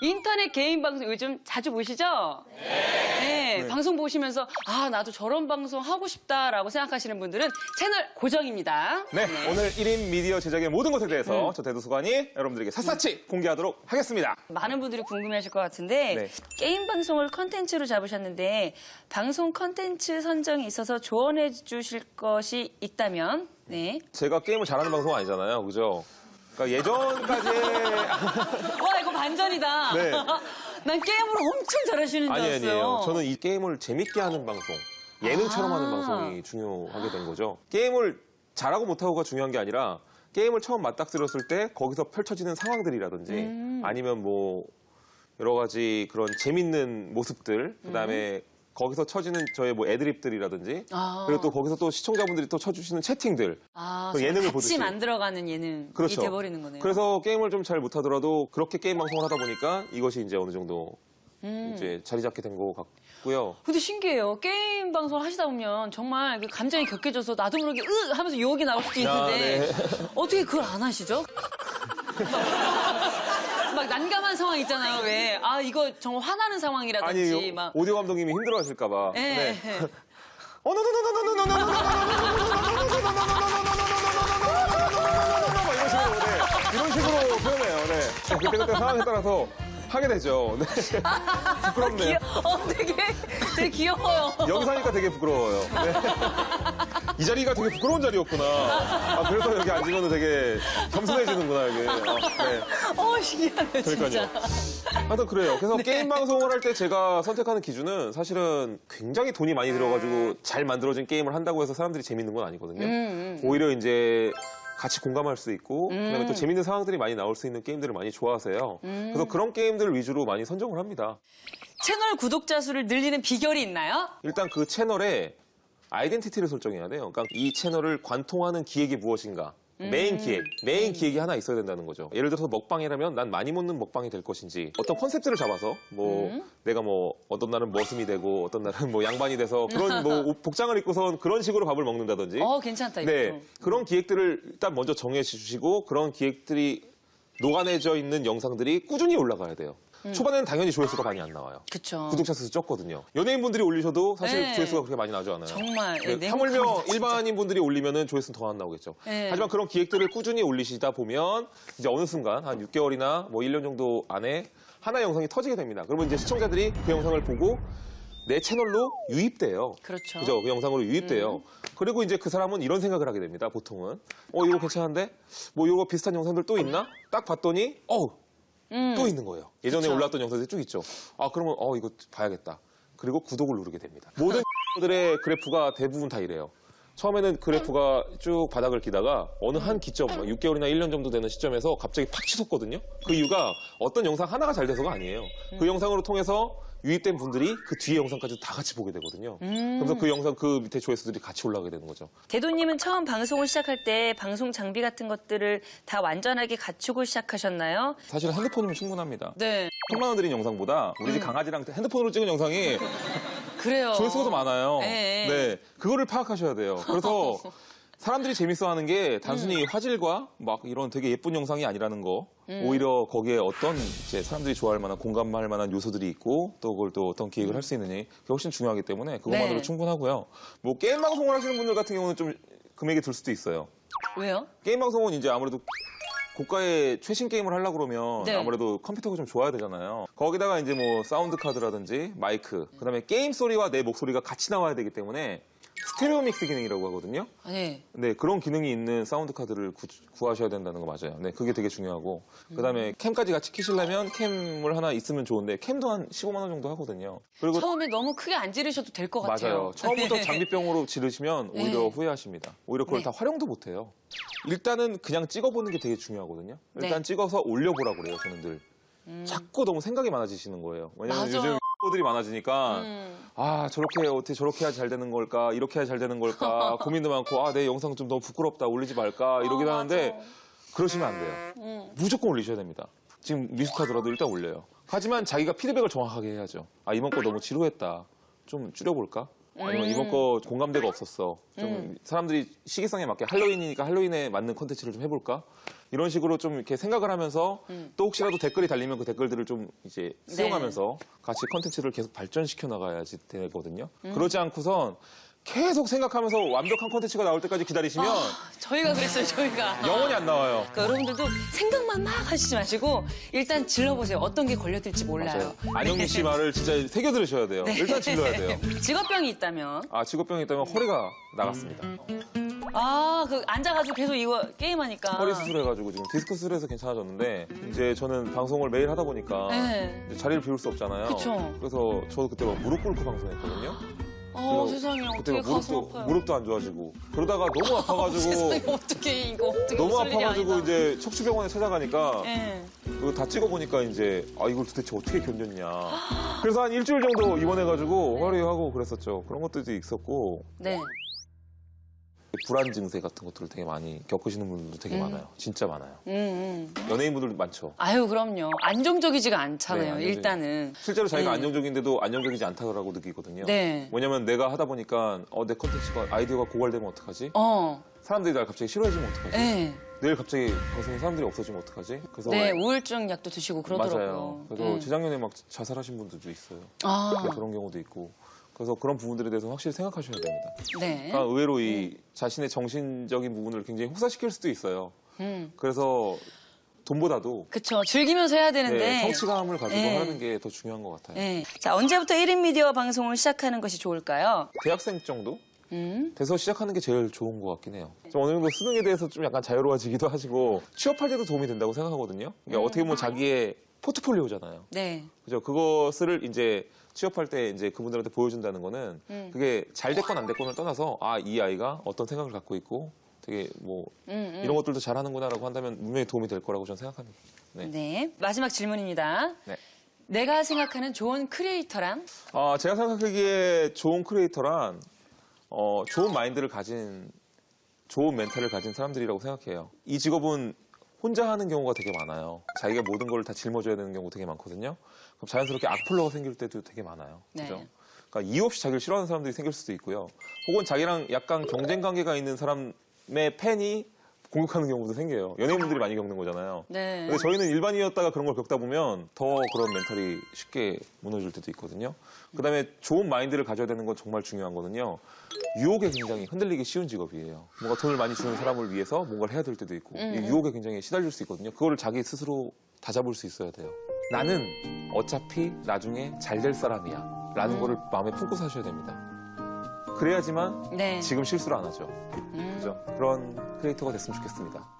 인터넷 개인 방송 요즘 자주 보시죠? 네. 방송 보시면서 아 나도 저런 방송 하고 싶다라고 생각하시는 분들은 채널 고정입니다. 네, 오늘 1인 미디어 제작의 모든 것에 대해서 음. 저 대도수관이 여러분들에게 샅샅이 공개하도록 하겠습니다. 많은 분들이 궁금해하실 것 같은데 네. 게임 방송을 컨텐츠로 잡으셨는데 방송 컨텐츠 선정에 있어서 조언해 주실 것이 있다면 네. 제가 게임을 잘하는 방송 아니잖아요, 그죠? 그러니까 예전까지 와 이거 반전이다. 네. 난 게임을 엄청 잘하시는 줄 아니 알았어요. 아니에요. 저는 이 게임을 재밌게 하는 방송, 예능처럼 아. 하는 방송이 중요하게 된 거죠. 게임을 잘하고 못하고가 중요한 게 아니라 게임을 처음 맞닥뜨렸을 때 거기서 펼쳐지는 상황들이라든지 음. 아니면 뭐 여러 가지 그런 재밌는 모습들, 그 다음에 거기서 쳐지는 저의 뭐 애드립들이라든지 음. 아. 그리고 또 거기서 또 시청자분들이 또 쳐주시는 채팅들 아, 그 예능을 같이 보듯이. 만들어가는 예능이 그렇죠. 돼버리는 거네요. 그래서 게임을 좀 잘 못하더라도 그렇게 게임 방송을 하다 보니까 이것이 이제 어느 정도 음. 이제 자리 잡게 된 것 같고요. 근데 신기해요. 게임 방송 하시다 보면 정말 그 감정이 격해져서 나도 모르게 으 하면서 욕이 나올 수도 아, 있는데 네. 어떻게 그걸 안 하시죠? 막 난감한 상황 있잖아요. 왜? 아 이거 정말 화나는 상황이라든지 아니 막. 오디오 감독님이 힘들어하실까봐. 예. 네. 어, 막 이런 식으로, 네. 이런 식으로 표현해요. 네. 그때 그때 상황에 따라서 하게 되죠. 네. 부끄럽네요. 귀여, 어, 되게 되게 귀여워요. 사니까 되게 부끄러워요. 네. 이 자리가 되게 부끄러운 자리였구나. 아, 그래서 여기 앉으면 되게 겸손해지는구나, 이게. 아, 네. 어 신기하네 그러니까요. 진짜. 하여튼 그래요. 그래서 네. 게임 방송을 할 때 제가 선택하는 기준은 사실은 굉장히 돈이 많이 들어가지고 잘 만들어진 게임을 한다고 해서 사람들이 재밌는 건 아니거든요. 음, 오히려 이제 같이 공감할 수 있고 그다음에 또 재밌는 상황들이 많이 나올 수 있는 게임들을 많이 좋아하세요. 음. 그래서 그런 게임들 위주로 많이 선정을 합니다. 채널 구독자 수를 늘리는 비결이 있나요? 일단 그 채널에 아이덴티티를 설정해야 돼요. 그러니까 이 채널을 관통하는 기획이 무엇인가. 메인 기획, 메인 기획이 하나 있어야 된다는 거죠. 예를 들어서 먹방이라면 난 많이 먹는 먹방이 될 것인지 어떤 컨셉트를 잡아서 뭐 내가 뭐 어떤 날은 머슴이 되고 어떤 날은 뭐 양반이 돼서 그런 뭐 옷- 복장을 입고선 그런 식으로 밥을 먹는다든지 어 괜찮다 이거. 네 그런 기획들을 일단 먼저 정해 주시고 그런 기획들이 녹아내져 있는 영상들이 꾸준히 올라가야 돼요. 초반에는 당연히 조회수가 많이 안 나와요. 그쵸. 구독자 수 적거든요. 연예인분들이 올리셔도 사실 네. 조회수가 그렇게 많이 나지 않아요. 정말 예, 네, 하물며 냉혹합니다, 진짜. 일반인 분들이 올리면은 조회수는 더 안 나오겠죠. 네. 하지만 그런 기획들을 꾸준히 올리시다 보면 이제 어느 순간 한 6개월이나 뭐 1년 정도 안에 하나의 영상이 터지게 됩니다. 그러면 이제 시청자들이 그 영상을 보고 내 채널로 유입돼요. 그렇죠. 그죠? 그 영상으로 유입돼요. 그리고 이제 그 사람은 이런 생각을 하게 됩니다. 보통은 어 이거 괜찮은데 뭐 이거 비슷한 영상들 또 있나? 딱 봤더니 어 우또 있는 거예요. 예전에 그쵸. 올라왔던 영상들이 쭉 있죠. 아, 그러면, 어, 이거 봐야겠다. 그리고 구독을 누르게 됩니다. 모든 들의 그래프가 대부분 다 이래요. 처음에는 그래프가 쭉 바닥을 기다가 어느 한 기점, 막 6개월이나 1년 정도 되는 시점에서 갑자기 팍 치솟거든요. 그 이유가 어떤 영상 하나가 잘 돼서가 아니에요. 그 영상으로 통해서 유입된 분들이 그 뒤에 영상까지 다 같이 보게 되거든요. 그래서 그 영상 그 밑에 조회수들이 같이 올라가게 되는 거죠. 대도님은 처음 방송을 시작할 때 방송 장비 같은 것들을 다 완전하게 갖추고 시작하셨나요? 사실 핸드폰이면 충분합니다. 네. 10만 원 들인 영상보다 우리 집 강아지랑 핸드폰으로 찍은 영상이 그래요. 조회수가 더 많아요. 네. 네. 그거를 파악하셔야 돼요. 그래서 사람들이 재밌어 하는 게 단순히 화질과 막 이런 되게 예쁜 영상이 아니라는 거. 오히려 거기에 어떤 이제 사람들이 좋아할 만한 공감할 만한 요소들이 있고 또 그걸 또 어떤 기획을 할 수 있느니 그게 훨씬 중요하기 때문에 그것만으로 네. 충분하고요. 뭐 게임 방송을 하시는 분들 같은 경우는 좀 금액이 들 수도 있어요. 왜요? 게임 방송은 이제 아무래도 고가의 최신 게임을 하려고 그러면 네. 아무래도 컴퓨터가 좀 좋아야 되잖아요. 거기다가 이제 뭐 사운드 카드라든지 마이크, 그다음에 게임 소리와 내 목소리가 같이 나와야 되기 때문에 스테레오 믹스 기능이라고 하거든요. 아, 네. 네, 그런 기능이 있는 사운드 카드를 구, 구하셔야 된다는 거 맞아요. 네, 그게 되게 중요하고. 그 다음에 캠까지 같이 키시려면 캠을 하나 있으면 좋은데 캠도 한 15만 원 정도 하거든요. 그리고 처음에 너무 크게 안 지르셔도 될 것 같아요. 맞아요. 처음부터 네. 장비병으로 지르시면 오히려 네. 후회하십니다. 오히려 그걸 네. 다 활용도 못해요. 일단은 그냥 찍어보는 게 되게 중요하거든요. 일단 네. 음. 찍어서 올려보라고 그래요, 저는 늘. 자꾸 너무 생각이 많아지시는 거예요. 왜냐면 맞아요. 요즘 들이 많아지니까 음. 아 저렇게 어떻게 저렇게 해야 잘 되는 걸까 이렇게 해야 잘 되는 걸까 고민도 많고 아 내 영상 좀 너무 부끄럽다 올리지 말까 이러긴 어, 하는데 맞아. 그러시면 안 돼요. 무조건 올리셔야 됩니다. 지금 미숙하더라도 일단 올려요. 하지만 자기가 피드백을 정확하게 해야죠. 아 이번 거 너무 지루했다. 좀 줄여볼까? 아니면 음. 이번 거 공감대가 없었어. 좀 음. 사람들이 시기성에 맞게 할로윈이니까 할로윈에 맞는 콘텐츠를 좀 해볼까? 이런 식으로 좀 이렇게 생각을 하면서 음. 또 혹시라도 댓글이 달리면 그 댓글들을 좀 이제 네. 수용하면서 같이 콘텐츠를 계속 발전시켜 나가야지 되거든요. 음. 그러지 않고선 계속 생각하면서 완벽한 콘텐츠가 나올 때까지 기다리시면 저희가 그랬어요, 저희가. 영원히 안 나와요. 그러니까 여러분들도 생각만 막 하시지 마시고 일단 질러보세요. 어떤 게 걸려들지 몰라요. 안영미 씨 말을 진짜 새겨 들으셔야 돼요. 네. 일단 질러야 돼요. 직업병이 있다면 아, 직업병이 있다면 허리가 나갔습니다. 아, 그 앉아가지고 계속 이거 게임하니까. 허리 수술해가지고 지금 디스크 수술해서 괜찮아졌는데 이제 저는 방송을 매일 하다 보니까 네. 이제 자리를 비울 수 없잖아요. 그쵸. 그래서 저도 그때 막 무릎 꿇고 방송했거든요. 어, 세상에 어떻게 막 가슴 무릎도 아파요. 무릎도 안 좋아지고 그러다가 너무 아파가지고 세상에 어떻게 이거 어떻게 너무 웃을 일이 아파가지고 아니다. 이제 척추병원에 찾아가니까 예. 그거 다 찍어보니까 이제 아 이걸 도대체 어떻게 견뎠냐. 그래서 한 일주일 정도 입원해가지고 허리하고 그랬었죠. 그런 것들도 있었고 네. 불안 증세 같은 것들을 되게 많이 겪으시는 분들도 되게 음. 많아요. 진짜 많아요. 음, 음. 연예인분들도 많죠. 아유, 그럼요. 안정적이지가 않잖아요, 네, 안정적이- 일단은. 실제로 자기가 네. 안정적인데도 안정적이지 않다고 느끼거든요. 네. 뭐냐면 내가 하다 보니까 어, 내 컨텐츠가 아이디어가 고갈되면 어떡하지? 어, 사람들이 날 갑자기 싫어해지면 어떡하지? 네. 내일 갑자기 방송에 사람들이 없어지면 어떡하지? 그래서 네, 우울증 약도 드시고 그러더라고요. 맞아요. 그래서 네. 재작년에 막 자살하신 분들도 있어요. 아, 네, 그런 경우도 있고. 그래서 그런 부분들에 대해서 확실히 생각하셔야 됩니다. 네. 그러니까 의외로 이 자신의 정신적인 부분을 굉장히 혹사시킬 수도 있어요. 음. 그래서 돈보다도 그쵸. 즐기면서 해야 되는데. 네, 성취감을 가지고 네. 하는 게 더 중요한 것 같아요. 네. 자, 언제부터 1인 미디어 방송을 시작하는 것이 좋을까요? 대학생 정도 음. 돼서 시작하는 게 제일 좋은 것 같긴 해요. 좀 어느 정도 수능에 대해서 좀 약간 자유로워지기도 하시고 취업할 때도 도움이 된다고 생각하거든요. 그러니까 음. 어떻게 보면 자기의 포트폴리오잖아요. 네. 그죠? 그것을 이제 취업할 때 이제 그분들한테 보여준다는 거는 음. 그게 잘 됐건 안 됐건을 떠나서 아, 이 아이가 어떤 생각을 갖고 있고 되게 뭐 음, 음. 이런 것들도 잘하는구나라고 한다면 분명히 도움이 될 거라고 저는 생각합니다. 네. 네. 마지막 질문입니다. 네. 내가 생각하는 좋은 크리에이터란? 아, 제가 생각하기에 좋은 크리에이터란 어, 좋은 마인드를 가진 좋은 멘탈을 가진 사람들이라고 생각해요. 이 직업은 혼자 하는 경우가 되게 많아요. 자기가 모든 걸 다 짊어져야 되는 경우 되게 많거든요. 그럼 자연스럽게 악플러가 생길 때도 되게 많아요. 네. 그죠? 그러니까 이유 없이 자기를 싫어하는 사람들이 생길 수도 있고요. 혹은 자기랑 약간 경쟁 관계가 있는 사람의 팬이 공격하는 경우도 생겨요. 연예인분들이 많이 겪는 거잖아요. 네. 근데 저희는 일반이었다가 그런 걸 겪다 보면 더 그런 멘탈이 쉽게 무너질 때도 있거든요. 그다음에 좋은 마인드를 가져야 되는 건 정말 중요한 거는요. 유혹에 굉장히 흔들리기 쉬운 직업이에요. 뭔가 돈을 많이 주는 사람을 위해서 뭔가를 해야 될 때도 있고 음. 유혹에 굉장히 시달릴 수 있거든요. 그거를 자기 스스로 다 잡을 수 있어야 돼요. 나는 어차피 나중에 잘 될 사람이야. 라는 음. 거를 마음에 품고 사셔야 됩니다. 그래야지만 네. 지금 실수를 안 하죠. 음. 그죠? 그런 크리에이터가 됐으면 좋겠습니다.